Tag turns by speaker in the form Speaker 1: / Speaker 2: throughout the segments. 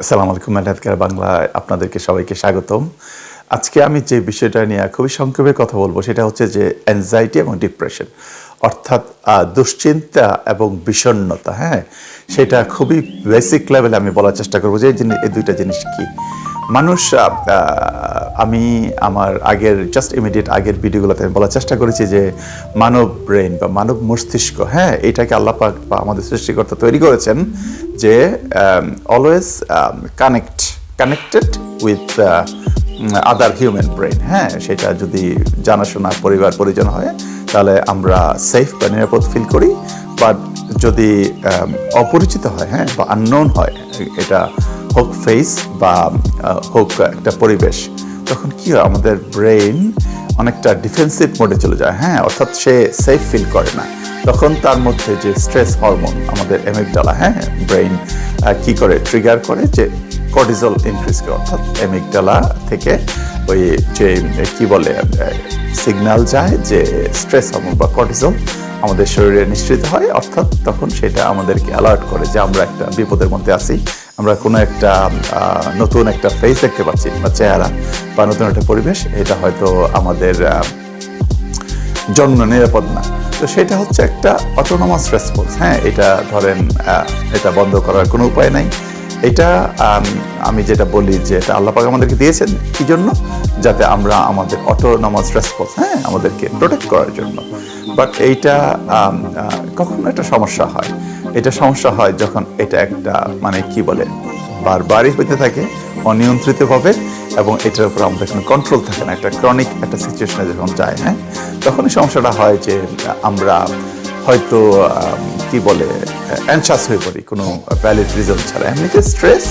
Speaker 1: আসসালামু আলাইকুম মেলাদকার বাংলা, আপনাদেরকে সবাইকে স্বাগতম। আজকে আমি যে বিষয়টা নিয়ে খুবই সংক্ষেপে কথা বলব, সেটা হচ্ছে যে অ্যাংজাইটি এবং ডিপ্রেশন অর্থাৎ দুশ্চিন্তা এবং বিষণ্ণতা হ্যাঁ? সেটা খুবই বেসিক লেভেলে আমি বলার চেষ্টা করব যে এই দুইটা জিনিস কি। মানুষ আমি আমার আগের জাস্ট ইমিডিয়েট আগের ভিডিওগুলোতে আমি বলার চেষ্টা করেছি যে মানব ব্রেন বা মানব মস্তিষ্ক হ্যাঁ এটাকে আল্লাহ পাক বা আমাদের সৃষ্টিকর্তা তৈরি করেছেন যে always connect connected with other human brain হ্যাঁ সেটা যদি জানাশোনা পরিবার পরিজন হয়, তাহলে আমরা সেফ বা নিরাপদ ফিল করি বাট যদি অপরিচিত হয় হ্যাঁ বা আননোন হয়, এটা হোক ফেস বা হোক একটা পরিবেশ, তখন কি হয়, আমাদের ব্রেন অনেকটা ডিফেন্সিভ মোডে চলে যায়। হ্যাঁ অর্থাৎ সে সেফ ফিল করে না। তখন তার মধ্যে যে স্ট্রেস হরমোন আমাদের এমিকডালা হ্যাঁ ব্রেইন কি করে? ট্রিগার করে যে কর্টিজল ইনক্রিজ করে। অর্থাৎ এমিকডালা থেকে ওই যে, কি বলে সিগন্যাল যায় যে স্ট্রেস হরমোন বা কর্টিজল আমাদের শরীরে নিঃসৃত হয়। অর্থাৎ তখন সেটা আমাদেরকে অ্যালার্ট করে যে আমরা একটা বিপদের মধ্যে আছি। আমরা কোনো একটা নতুন একটা ফেস দেখতে পাচ্ছি বা চেহারা বা নতুন একটা পরিবেশ, এটা হয়তো আমাদের জন্য নিরাপদ না। তো সেটা হচ্ছে একটা অটোনমাস রেসপন্স হ্যাঁ এটা ধরেন এটা বন্ধ করার কোনো উপায় নাই। এটা, আমি যেটা বলি যে এটা আল্লাপাক আমাদেরকে দিয়েছেন কি জন্য যাতে আমরা আমাদের অটোনমাস রেসপন্স হ্যাঁ আমাদেরকে প্রোটেক্ট করার জন্য। বাট এইটা কখনো একটা সমস্যা হয়। এটা সমস্যা হয় যখন এটা একটা মানে কি বলে, বারবারই হইতে থাকে, অনিয়ন্ত্রিতভাবে, এবং এটার উপর আমাদের এখন কন্ট্রোল থাকে না। একটা ক্রনিক একটা সিচুয়েশনে যখন যায় হ্যাঁ তখনই সমস্যাটা হয় যে আমরা হয়তো কি বলে অ্যানসাস হয়ে পড়ি, কোনো ভ্যালিড রিজন ছাড়া। এমনিতে স্ট্রেস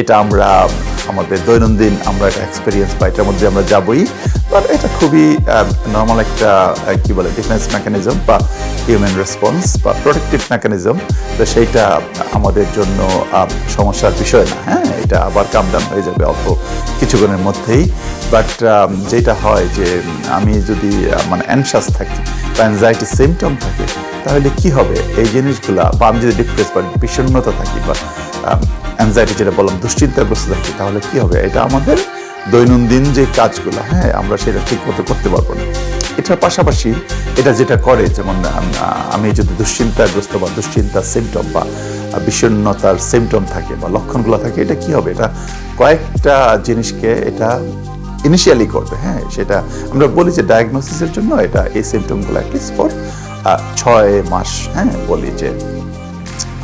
Speaker 1: এটা আমরা, আমাদের দৈনন্দিন আমরা একটা এক্সপিরিয়েন্স বা এটার মধ্যে আমরা যাবই। বাট এটা খুবই নর্মাল একটা কি বলে ডিফেন্স মেকানিজম বা হিউম্যান রেসপন্স বা প্রোটেক্টিভ মেকানিজম তো সেইটা আমাদের জন্য সমস্যার বিষয় না হ্যাঁ? এটা আবার কাম ডাউন হয়ে যাবে অল্প কিছুক্ষণের মধ্যেই। বাট যেটা হয় যে, আমি যদি মানে অ্যানসাস থাকি, বা অ্যাংজাইটি সিমটম থাকে, তাহলে কি হবে? এই জিনিসগুলা, বা আমি যদি ডিপ্রেস বা বিষণ্ণতা থাকি বা অ্যাংজাইটি যেটা বললাম, দুশ্চিন্তাগ্রস্ত থাকি, তাহলে কি হবে? এটা আমাদের দৈনন্দিন যে কাজগুলো হ্যাঁ আমরা সেটা ঠিক মতো করতে পারব না। এটার পাশাপাশি এটা যেটা করে, যেমন আমি যদি দুশ্চিন্তাগ্রস্ত বা দুশ্চিন্তার সিমটম বা বিষণ্ণতার সিমটম থাকে বা লক্ষণগুলো থাকে, এটা কি হবে? এটা কয়েকটা জিনিসকে এটা ইনিশিয়ালি করবে হ্যাঁ সেটা আমরা বলি যে ডায়াগনোসিসের জন্য এটা এই সিমটমগুলো অ্যাটলিস্ট ফর ছয় মাস হ্যাঁ বলি যে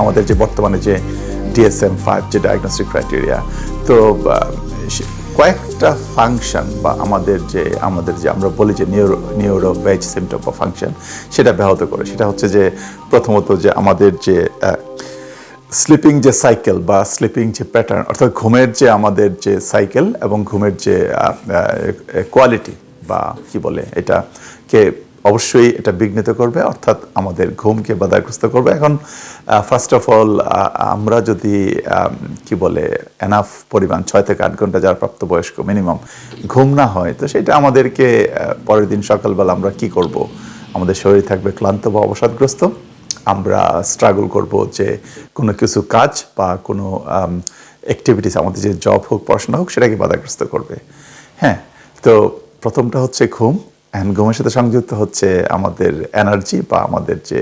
Speaker 1: আমাদের যে বর্তমানে যে ডিএসএম ফাইভ যে ডায়াগনস্টিক ক্রাইটেরিয়া তো কয়েকটা ফাংশন বা আমাদের যে আমাদের যে, আমরা বলি যে নিউরো নিউরো ভেজ সিমটম বা ফাংশন সেটা ব্যাহত করে। সেটা হচ্ছে যে, প্রথমত যে, আমাদের যে স্লিপিং যে সাইকেল বা স্লিপিং যে প্যাটার্ন অর্থাৎ ঘুমের যে, আমাদের যে সাইকেল এবং ঘুমের যে কোয়ালিটি বা, কি বলে এটাকে অবশ্যই এটা বিঘ্নিত করবে, অর্থাৎ আমাদের ঘুমকে বাধাগ্রস্ত করবে। এখন ফার্স্ট অফ অল আমরা যদি কি বলে এনাফ পরিমাণ ছয় থেকে আট ঘণ্টা যার প্রাপ্তবয়স্ক মিনিমাম ঘুম না হয়, তো সেটা আমাদেরকে পরের দিন সকালবেলা আমরা কি করব? আমাদের শরীর থাকবে ক্লান্ত বা অবসাদগ্রস্ত। আমরা স্ট্রাগল করব যে কোনো কিছু কাজ বা কোনো অ্যাক্টিভিটিস আমাদের যে জব হোক, পড়াশোনা হোক, সেটাকে বাধাগ্রস্ত করবে। হ্যাঁ তো প্রথমটা হচ্ছে ঘুম। অ্যান্ড ঘুমের সাথে সংযুক্ত হচ্ছে আমাদের এনার্জি বা আমাদের যে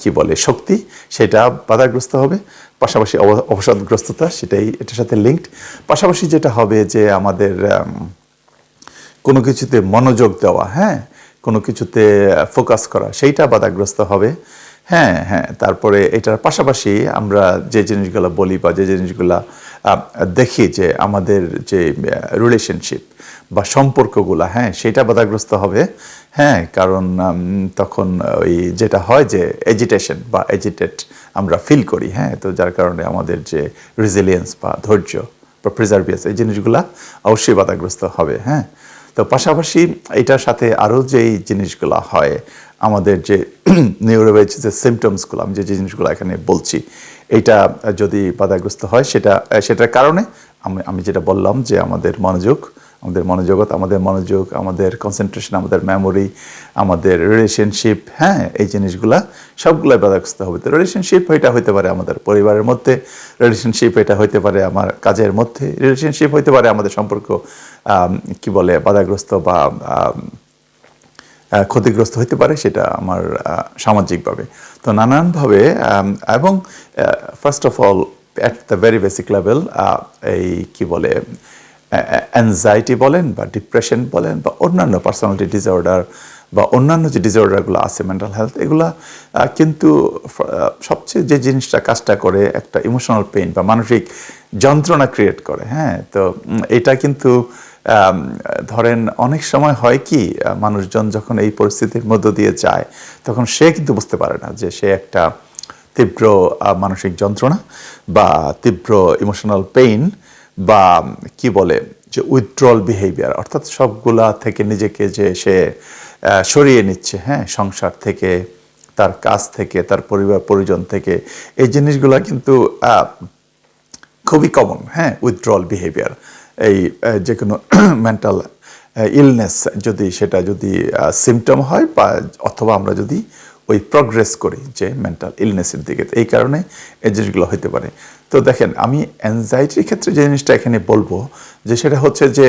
Speaker 1: কি বলে, শক্তি, সেটা বাধাগ্রস্ত হবে। পাশাপাশি অবসাদগ্রস্ততা, সেটাই এটার সাথে লিঙ্কড পাশাপাশি যেটা হবে যে আমাদের কোনো কিছুতে মনোযোগ দেওয়া হ্যাঁ? কোনো কিছুতে ফোকাস করা, সেইটা বাধাগ্রস্ত হবে। হ্যাঁ হ্যাঁ তারপরে এটার পাশাপাশি আমরা যে জিনিসগুলো বলি বা যে জিনিসগুলো দেখি যে আমাদের যে রিলেশনশিপ বা সম্পর্কগুলো হ্যাঁ সেটা বাধাগ্রস্ত হবে। হ্যাঁ কারণ তখন ওই যেটা হয় যে এজিটেশন বা এজিটেট আমরা ফিল করি হ্যাঁ তো যার কারণে আমাদের যে রেজিলিয়েন্স বা ধৈর্য বা প্রিজার্ভিয়াস এই জিনিসগুলা অবশ্যই বাধাগ্রস্ত হবে হ্যাঁ। তো পাশাপাশি এটার সাথে আরও যেই জিনিসগুলো হয়, আমাদের যে নিউরোবেজ যে সিমটমসগুলো আমি যে জিনিসগুলো এখানে বলছি এইটা যদি বাধাগ্রস্ত হয়, সেটা, সেটার কারণে আমি আমি যেটা বললাম যে আমাদের মনোযোগ, আমাদের মনোজগৎ, আমাদের মনোযোগ, আমাদের কনসেন্ট্রেশন আমাদের মেমোরি আমাদের রিলেশনশিপ হ্যাঁ এই জিনিসগুলা সবগুলাই বাধাগ্রস্ত হবে। তো রিলেশনশিপ এটা হইতে পারে আমাদের পরিবারের মধ্যে রিলেশনশিপ এটা হইতে পারে আমার কাজের মধ্যে রিলেশনশিপ হইতে পারে আমাদের সম্পর্ক কি বলে, বাধাগ্রস্ত বা ক্ষতিগ্রস্ত হতে পারে সেটা আমার সামাজিকভাবে। তো নানানভাবে এবং first of all at the very basic level এই কি বলে অ্যাংজাইটি বলেন বা ডিপ্রেশন বলেন বা অন্যান্য পার্সোনালিটি ডিসঅর্ডার বা অন্যান্য যে ডিসঅর্ডারগুলো আছে মেন্টাল হেলথ এগুলা কিন্তু সবচেয়ে যে জিনিসটা কাজটা করে, একটা ইমোশনাল পেইন বা মানসিক যন্ত্রণা ক্রিয়েট করে হ্যাঁ? তো এটা কিন্তু ধরেন অনেক সময় হয় কি মানুষজন যখন এই পরিস্থিতির মধ্য দিয়ে যায়, তখন সে কিন্তু বুঝতে পারে না যে সে একটা তীব্র মানসিক যন্ত্রণা বা তীব্র ইমোশনাল পেইন বা কি বলে, যে উইথড্রল বিহেভিয়ার অর্থাৎ সবগুলা থেকে নিজেকে যে সে সরিয়ে নিচ্ছে হ্যাঁ সংসার থেকে, তার কাজ থেকে, তার পরিবার, পরিজন থেকে, এই জিনিসগুলা কিন্তু খুবই কমন হ্যাঁ উইথড্রল বিহেভিয়ার এই যে কোনো মেন্টাল ইলনেস যদি সেটা যদি সিমটম হয় বা অথবা আমরা যদি ওই প্রগ্রেস করি যে মেন্টাল ইলনেসের দিকে, এই কারণে এই জিনিসগুলো হতে পারে। তো দেখেন, আমি অ্যাংজাইটির ক্ষেত্রে যে জিনিসটা এখানে বলব, যে সেটা হচ্ছে যে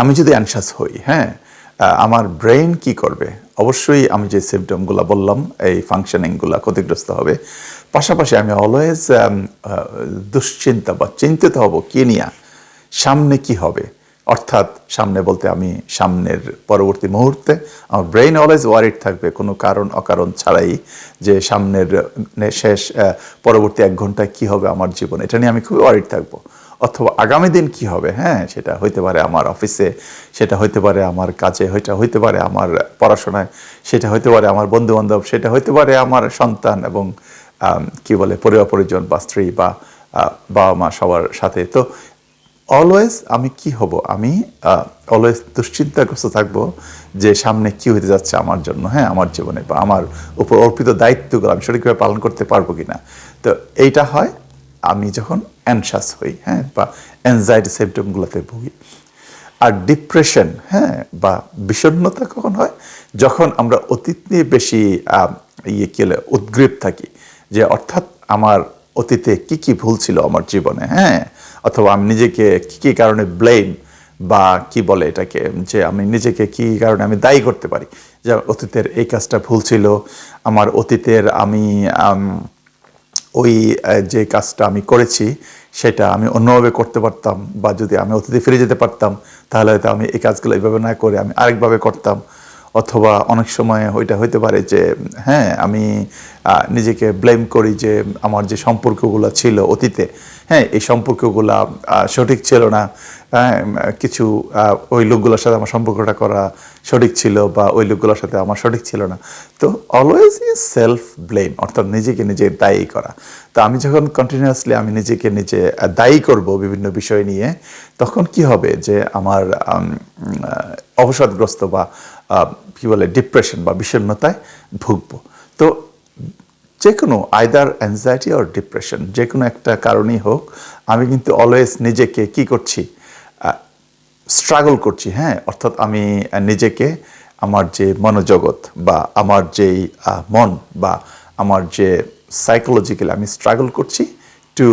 Speaker 1: আমি যদি অ্যানশাস হই হ্যাঁ আমার ব্রেইন কি করবে? অবশ্যই আমি যে সিমটমগুলো বললাম, এই ফাংশনিংগুলো ক্ষতিগ্রস্ত হবে। পাশাপাশি আমি অলওয়েজ দুশ্চিন্তা বা চিন্তিত হব, কি নিয়ে? সামনে কি হবে? অর্থাৎ সামনে বলতে আমি সামনের পরবর্তী মুহূর্তে আমার ব্রেইন অলওয়েজ ওয়ারিড থাকবে, কোনো কারণ অকারণ ছাড়াই যে সামনের শেষ পরবর্তী এক ঘন্টায় কি হবে আমার জীবন। এটা নিয়ে আমি খুবই ওয়ারিড থাকব। অথবা আগামী দিন কি হবে? হ্যাঁ সেটা হইতে পারে আমার অফিসে সেটা হইতে পারে আমার কাজে, সেটা হইতে পারে আমার পড়াশোনায়, সেটা হইতে পারে আমার বন্ধু বান্ধব সেটা হইতে পারে আমার সন্তান এবং কি বলে পরিবার পরিজন বা স্ত্রী বা বাবা মা সবার সাথে। তো অলওয়েজ আমি কি হব? আমি অলওয়েজ দুশ্চিন্তাগ্রস্ত থাকব যে সামনে কি হতে যাচ্ছে আমার জন্য হ্যাঁ আমার জীবনে বা আমার উপর অর্পিত দায়িত্বগুলো আমি সঠিকভাবে পালন করতে পারব কিনা। তো এইটা হয় আমি যখন অ্যানশাস হই হ্যাঁ বা অ্যাংজাইটি সিমটমগুলোতে ভুগি। আর ডিপ্রেশন হ্যাঁ বা বিষণ্ণতা কখন হয়? যখন আমরা অতীত নিয়ে বেশি ইয়ে কি বলে, উদ্গ্রীব থাকি যে অর্থাৎ আমার অতীতে কি কি ভুল ছিল আমার জীবনে হ্যাঁ অথবা আমি নিজেকে কি কি কারণে ব্লেম বা কি বলে এটাকে, যে আমি নিজেকে কি কারণে আমি দায়ী করতে পারি? যে অতীতের এই কাজটা ভুল ছিল, আমার অতীতের আমি ওই যে কাজটা আমি করেছি, সেটা আমি অন্যভাবে করতে পারতাম বা যদি আমি অতীতে ফিরে যেতে পারতাম, তাহলে হয়তো আমি এই কাজগুলো এইভাবে না করে আমি আরেকভাবে করতাম। অথবা অনেক সময় ওইটা হইতে পারে যে হ্যাঁ আমি নিজেকে ব্লেম করি যে, আমার যে সম্পর্কগুলো ছিল অতীতে হ্যাঁ এই সম্পর্কগুলো সঠিক ছিল না কিছু ওই লোকগুলোর সাথে আমার সম্পর্কটা করা সঠিক ছিল বা ওই লোকগুলোর সাথে আমার সঠিক ছিল না। তো অলওয়েজ ইজ সেলফ ব্লেম অর্থাৎ নিজেকে নিজে দায়ী করা। তো আমি যখন কন্টিনিউয়াসলি আমি নিজেকে নিজে দায়ী করব বিভিন্ন বিষয় নিয়ে, তখন কি হবে যে, আমার অবসাদগ্রস্ত বা কি বলে ডিপ্রেশন বা বিষণ্ণতায় ভুগব। তো যে কোনো আইদার অ্যাংজাইটি অর ডিপ্রেশন যে কোনো একটা কারণেই হোক, আমি কিন্তু অলওয়েজ নিজেকে কি করছি স্ট্রাগল করছি হ্যাঁ? অর্থাৎ আমি নিজেকে আমার যে মনোজগৎ বা আমার যেই মন বা আমার যে সাইকোলজিক্যালি আমি স্ট্রাগল করছি to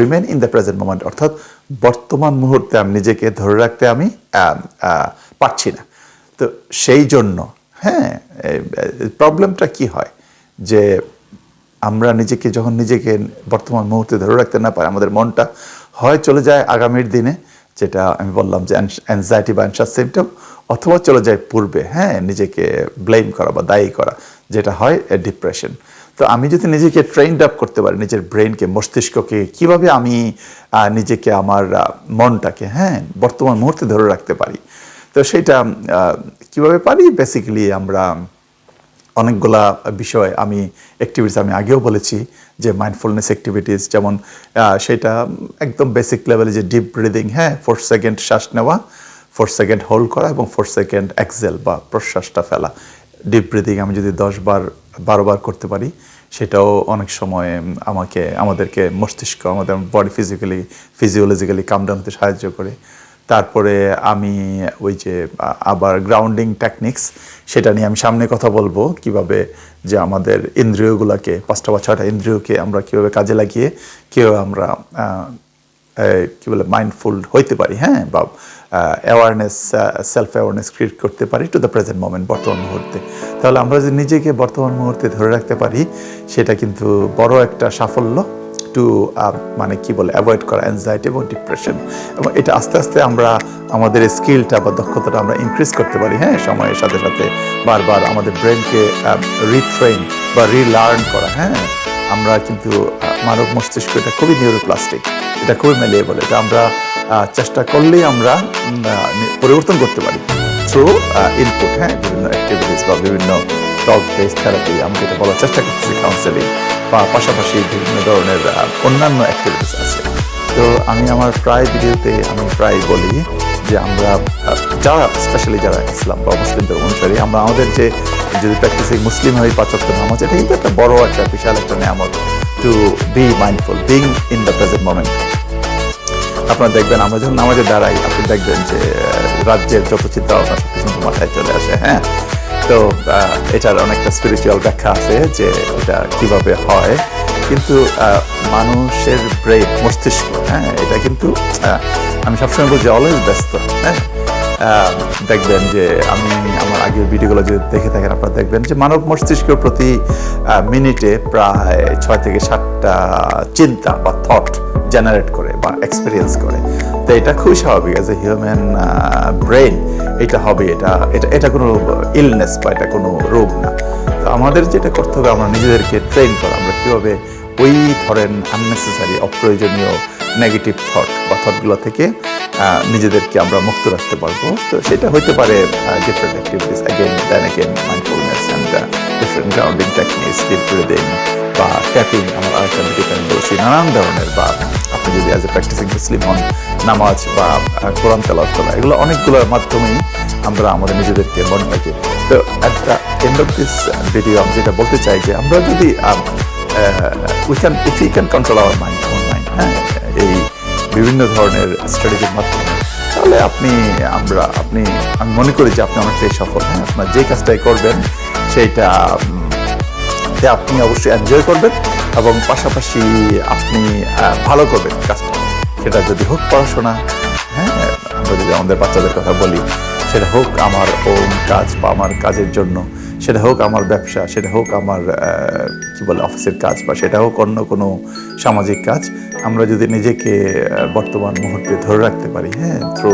Speaker 1: remain in the present moment অর্থাৎ বর্তমান মুহূর্তে আমি নিজেকে ধরে রাখতে আমি পারছি না। তো সেই জন্য হ্যাঁ প্রবলেমটা কি হয়? যে আমরা নিজেকে যখন নিজেকে বর্তমান মুহূর্তে ধরে রাখতে না পারি, আমাদের মনটা হয় চলে যায় আগামীর দিনে, যেটা আমি বললাম যে অ্যাংজাইটি বা অ্যানসার সিমটম অথবা চলে যায় পূর্বে হ্যাঁ নিজেকে ব্লেম করা বা দায়ী করা, যেটা হয় ডিপ্রেশন তো আমি যদি নিজেকে ট্রেন্ড আপ করতে পারি, নিজের ব্রেনকে মস্তিষ্ককে, কীভাবে আমি নিজেকে আমার মনটাকে হ্যাঁ বর্তমান মুহূর্তে ধরে রাখতে পারি সেটা আহ, কীভাবে পারি? বেসিক্যালি আমরা অনেকগুলা বিষয় আমি অ্যাক্টিভিটিস আমি আগেও বলেছি যে মাইন্ডফুলনেস অ্যাক্টিভিটিস যেমন সেটা একদম বেসিক লেভেলে যে ডিপ ব্রিদিং হ্যাঁ ফোর সেকেন্ড শ্বাস নেওয়া ফোর সেকেন্ড হোল্ড করা এবং ফোর সেকেন্ড এক্সেল বা প্রশ্বাসটা ফেলা। ডিপ ব্রিদিং আমি যদি দশ বার বারো বার করতে পারি সেটাও অনেক সময় আমাকে আমাদেরকে মস্তিষ্ক আমাদের body physically physiologically calm down হতে সাহায্য করে। তারপরে আমি ওই যে আবার গ্রাউন্ডিং টেকনিক্স সেটা নিয়ে আমি সামনে কথা বলব, কীভাবে যে আমাদের ইন্দ্রিয়গুলোকে, পাঁচটা বা ছয়টা ইন্দ্রিয়কে আমরা কীভাবে কাজে লাগিয়ে কেউ আমরা কী বলে মাইন্ডফুল হইতে পারি হ্যাঁ? বা অ্যাওয়ারনেস সেলফ অ্যাওয়ারনেস ক্রিয়েট করতে পারি টু দ্য প্রেজেন্ট মোমেন্ট বর্তমান মুহূর্তে। তাহলে আমরা যদি নিজেকে বর্তমান মুহূর্তে ধরে রাখতে পারি, সেটা কিন্তু বড় একটা সাফল্য। টু মানে কি বলে অ্যাভয়েড করা অ্যাংজাইটি এবং ডিপ্রেশন এবং এটা আস্তে আস্তে আমরা আমাদের স্কিলটা বা দক্ষতাটা আমরা ইনক্রিজ করতে পারি হ্যাঁ সময়ের সাথে সাথে। বারবার আমাদের ব্রেনকে রিট্রেন বা রিলার্ন করা হ্যাঁ। আমরা কিন্তু মানব মস্তিষ্ক এটা খুবই নিউরোপ্লাস্টিক এটা খুবই মেলিয়ে বলে এটা আমরা চেষ্টা করলেই আমরা পরিবর্তন করতে পারি। থ্রু ইনপুট হ্যাঁ বিভিন্ন অ্যাক্টিভিটিস বা বিভিন্ন টক বেস থেরাপি আমি যেটা বলার চেষ্টা করতেছি কাউন্সেলিং বা পাশাপাশি বিভিন্ন ধরনের অন্যান্য অ্যাক্টিভিটিস আছে। তো আমি আমার প্রায় ভিডিওতে আমি প্রায় বলি যে আমরা যারা স্পেশালি যারা ইসলাম বা মুসলিমদের অনুসারী, আমরা আমাদের যে, যদি প্র্যাকটিসিং মুসলিম হয়ে পাচক্য নামাজ, এটা কিন্তু একটা বড় একটা বিশাল একটা নিয়ামত to be mindful being in the present moment আপনারা দেখবেন, আমরা যখন নামাজে দাঁড়াই, আপনি দেখবেন যে রাজ্যের যত চিন্তা ভাবনা সব কিছু মাথায় চলে আসে হ্যাঁ? তো এটার অনেকটা স্পিরিচুয়াল ব্যাখ্যা আছে যে, এটা কীভাবে হয়। কিন্তু মানুষের ব্রেন মস্তিষ্ক হ্যাঁ এটা কিন্তু আমি সবসময় বলছি অলওয়েজ ব্যস্ত হ্যাঁ? দেখবেন যে আমি আমার আগের ভিডিওগুলো যদি দেখে থাকেন, আপনারা দেখবেন যে মানব মস্তিষ্কের প্রতি মিনিটে প্রায় ছয় থেকে সাতটা চিন্তা বা থট জেনারেট করে বা এক্সপিরিয়েন্স করে। তো এটা খুবই স্বাভাবিক অ্যাজ এ হিউম্যান ব্রেন এটা হবে, এটা এটা এটা কোনো ইলনেস বা এটা কোনো রোগ না। তো আমাদের যেটা করতে হবে, আমরা নিজেদেরকে ট্রেন করা। আমরা কীভাবে ওই ধরেন আননেসেসারি অপ্রয়োজনীয় নেগেটিভ থট বা থটগুলো থেকে নিজেদেরকে আমরা মুক্ত রাখতে পারব। তো সেটা হইতে পারে different activities again again mindfulness and different grounding techniques deep breathing বা ট্যাপিং আমার আরেকটা নানান ধরনের বা আপনি যদি অ্যাজ এ প্র্যাকটিসিং হন, নামাজ বা কোরআন তেলাওয়াত করা, এগুলো অনেকগুলোর মাধ্যমেই আমরা আমাদের নিজেদেরকে মনটাকে তো at the end of this video আমি যেটা বলতে চাই যে আমরা যদি we can if you can control our mind বিভিন্ন ধরনের স্ট্র্যাটেজির মাধ্যমে। তাহলে আপনি, আমরা, আপনি, আমি মনে করি যে আপনি অনেকটাই সফল হ্যাঁ? আপনার যে কাজটাই করবেন, সেইটা আপনি অবশ্যই এনজয় করবেন এবং পাশাপাশি আপনি ভালো করবেন কাজটা। সেটা যদি হোক পড়াশোনা হ্যাঁ? আমরা যদি আমাদের বাচ্চাদের কথা বলি, সেটা হোক আমার ওন কাজ বা আমার কাজের জন্য সেটা হোক আমার ব্যবসা, সেটা হোক আমার কি বলে, অফিসের কাজ বা সেটা হোক অন্য কোনো সামাজিক কাজ, আমরা যদি নিজেকে বর্তমান মুহূর্তে ধরে রাখতে পারি হ্যাঁ থ্রু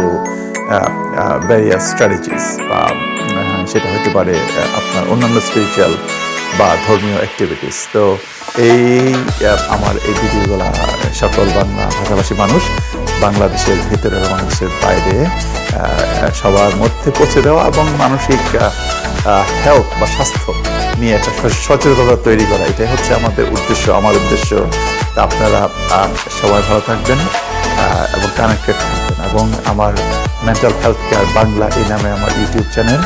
Speaker 1: ভ্যারিয়াস স্ট্র্যাটেজিস বা সেটা হতে পারে আপনার অন্যান্য স্পিরিচুয়াল বা ধর্মীয় অ্যাক্টিভিটিস তো এই আমার এই ভিডিওগুলো সকল বাংলা ভাষাভাষী মানুষ বাংলাদেশের ভিতরে বাংলাদেশের বাইরে সবার মধ্যে পৌঁছে দেওয়া এবং মানসিক হেলথ বা স্বাস্থ্য নিয়ে একটা সচেতনতা তৈরি করা, এটাই হচ্ছে আমাদের উদ্দেশ্য, আমার উদ্দেশ্য। আপনারা সবাই ভালো থাকবেন এবং কানেক্টেড থাকবেন। এবং আমার মেন্টাল হেলথ কেয়ার বাংলা এই নামে আমার ইউটিউব চ্যানেল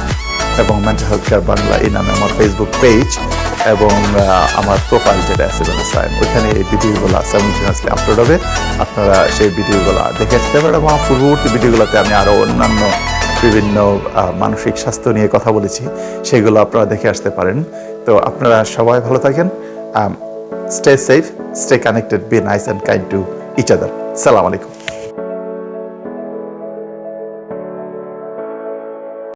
Speaker 1: এবং মেন্টাল হেলথ কেয়ার বাংলা এই নামে আমার ফেসবুক পেজ এবং আমার প্রোফাইল যেটা আছে সাইন ওইখানে এই ভিডিওগুলো সাইমultaneously আপলোড হবে। আপনারা সেই ভিডিওগুলো দেখে আসতে পারেন এবং পূর্ববর্তী ভিডিওগুলোতে আমি আরও অন্যান্য বিভিন্ন মানসিক স্বাস্থ্য নিয়ে কথা বলেছি, সেগুলো আপনারা দেখে আসতে পারেন। তো আপনারা সবাই ভালো থাকেন stay safe stay connected be nice and kind to each other সালাম আলাইকুম।